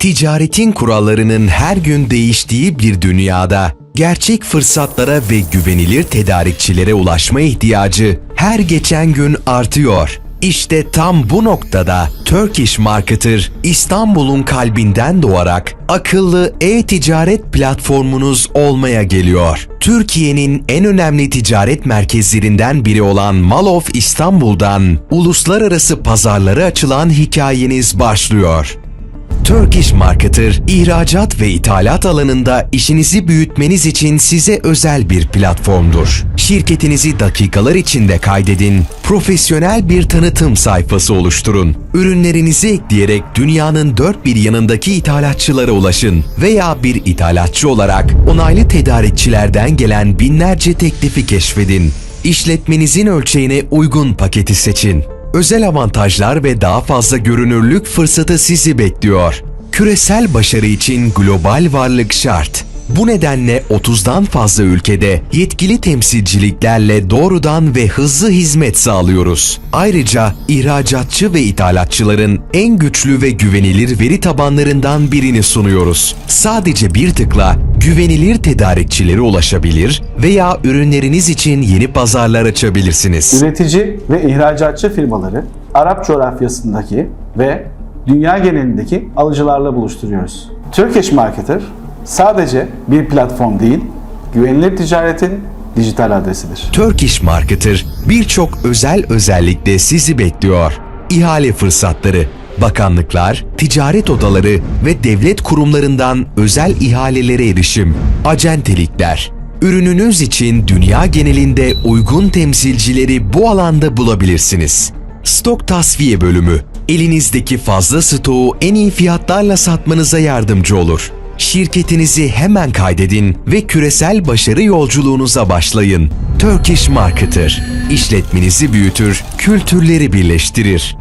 Ticaretin kurallarının her gün değiştiği bir dünyada gerçek fırsatlara ve güvenilir tedarikçilere ulaşma ihtiyacı her geçen gün artıyor. İşte tam bu noktada Turkish Marketer İstanbul'un kalbinden doğarak akıllı e-ticaret platformunuz olmaya geliyor. Türkiye'nin en önemli ticaret merkezlerinden biri olan Mall of İstanbul'dan uluslararası pazarlara açılan hikayeniz başlıyor. Turkish Marketer, ihracat ve ithalat alanında işinizi büyütmeniz için size özel bir platformdur. Şirketinizi dakikalar içinde kaydedin, profesyonel bir tanıtım sayfası oluşturun. Ürünlerinizi ekleyerek dünyanın dört bir yanındaki ithalatçılara ulaşın veya bir ithalatçı olarak onaylı tedarikçilerden gelen binlerce teklifi keşfedin. İşletmenizin ölçeğine uygun paketi seçin. Özel avantajlar ve daha fazla görünürlük fırsatı sizi bekliyor. Küresel başarı için global varlık şart. Bu nedenle 30'dan fazla ülkede yetkili temsilciliklerle doğrudan ve hızlı hizmet sağlıyoruz. Ayrıca ihracatçı ve ithalatçıların en güçlü ve güvenilir veri tabanlarından birini sunuyoruz. Sadece bir tıkla güvenilir tedarikçilere ulaşabilir veya ürünleriniz için yeni pazarlar açabilirsiniz. Üretici ve ihracatçı firmaları Arap coğrafyasındaki ve dünya genelindeki alıcılarla buluşturuyoruz. Turkish Marketer sadece bir platform değil, güvenilir ticaretin dijital adresidir. Turkish Marketer birçok özel özellikle sizi bekliyor. İhale fırsatları, bakanlıklar, ticaret odaları ve devlet kurumlarından özel ihalelere erişim, acentelikler. Ürününüz için dünya genelinde uygun temsilcileri bu alanda bulabilirsiniz. Stok tasfiye bölümü, elinizdeki fazla stoğu en iyi fiyatlarla satmanıza yardımcı olur. Şirketinizi hemen kaydedin ve küresel başarı yolculuğunuza başlayın. Turkish Marketer, işletmenizi büyütür, kültürleri birleştirir.